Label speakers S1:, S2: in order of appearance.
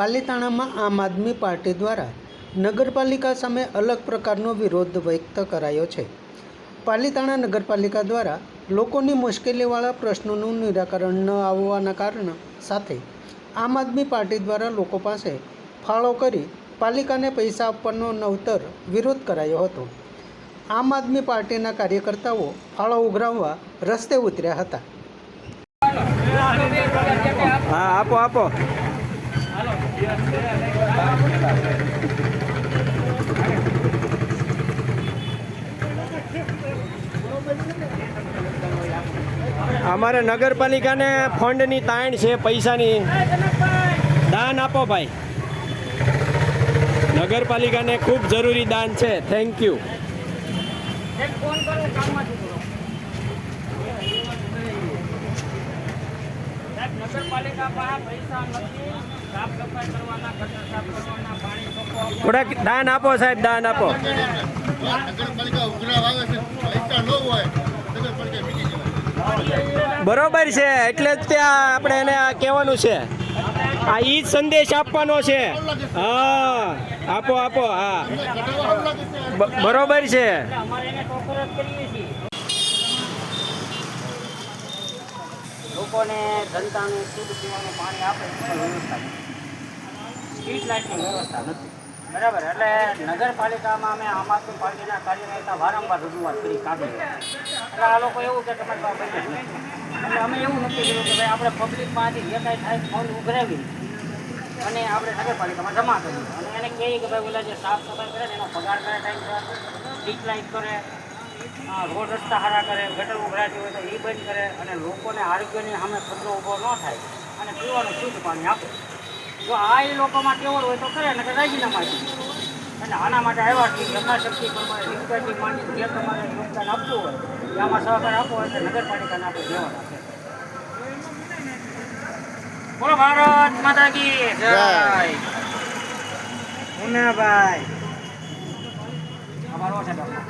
S1: પાલીતાણામાં આમ આદમી પાર્ટી દ્વારા નગરપાલિકા સામે અલગ પ્રકારનો વિરોધ વ્યક્ત કરાયો છે. પાલીતાણા નગરપાલિકા દ્વારા લોકોની મુશ્કેલીવાળા પ્રશ્નોનું નિરાકરણ ન આવવાના કારણ સાથે આમ આદમી પાર્ટી દ્વારા લોકો પાસે ફાળો કરી પાલિકાને પૈસા આપવાનો નવતર વિરોધ કરાયો હતો. આમ આદમી પાર્ટીના કાર્યકર્તાઓ ફાળો ઉઘરાવવા રસ્તે ઉતર્યા હતા.
S2: હા, આપો આપો. અમારે નગરપાલિકાને ફંડની તાણ છે, પૈસાની. દાન આપો ભાઈ. નગરપાલિકાને ખૂબ જરૂરી દાન છે. થેન્ક યુ
S3: નગરપાલિકા પાસે નથી.
S2: થોડાક દાન આપો સાહેબ દાન આપો. બરોબર છે એટલે જ ત્યાં આપણે એને આ કહેવાનું છે. આ ઈ સંદેશ આપવાનો છે. હા આપો આપો હા. બ- બરોબર છે.
S3: લોકોને જનતાને શુદ્ધ પીવાનું પાણી આપે વ્યવસ્થા સ્ટ્રીટ લાઇટની વ્યવસ્થા નથી. બરાબર, એટલે નગરપાલિકામાં અમે આમ આદમી પાર્ટીના કાર્યકર્તા વારંવાર રજૂઆત કરી કાઢી. એટલે આ લોકો એવું કે તમારી પાસે એટલે અમે એવું નક્કી કર્યું કે ભાઈ, આપણે પબ્લિકમાંથી જે કાંઈ થાય ફંડ ઉઘરાવી અને આપણે નગરપાલિકામાં જમા કરીએ. અને એને કહીએ કે ભાઈ, ઓલા જે સાફ સફાઈ કરે ને, એનો પગાર કરે, ટાઈમ પર સ્ટ્રીટ લાઇટ કરે રોડ રસ્તા સારા કરે ગટર ઉભરાતી હોય તો એ બંધ કરે અને લોકોને આરોગ્યની સામે ખતરો ઊભો ન થાય અને પીવાનું શુદ્ધ પાણી આપે. જો આ એ લોકોમાં કેવળ હોય તો કરે ને કે રાજીનામા અને આના માટે આવ્યા છીએ યથાશક્તિ પ્રમાણે રિક્વેસ્ટિંગ માંડી જે તમારે યોગદાન આપવું હોય એ આમાં સહકાર આપવો હોય તો નગરપાલિકાને આપણે દેવા રાખે બોલો ભારત માતા કી જય. મુન્નાભાઈ. અમારો છે ડોક્ટર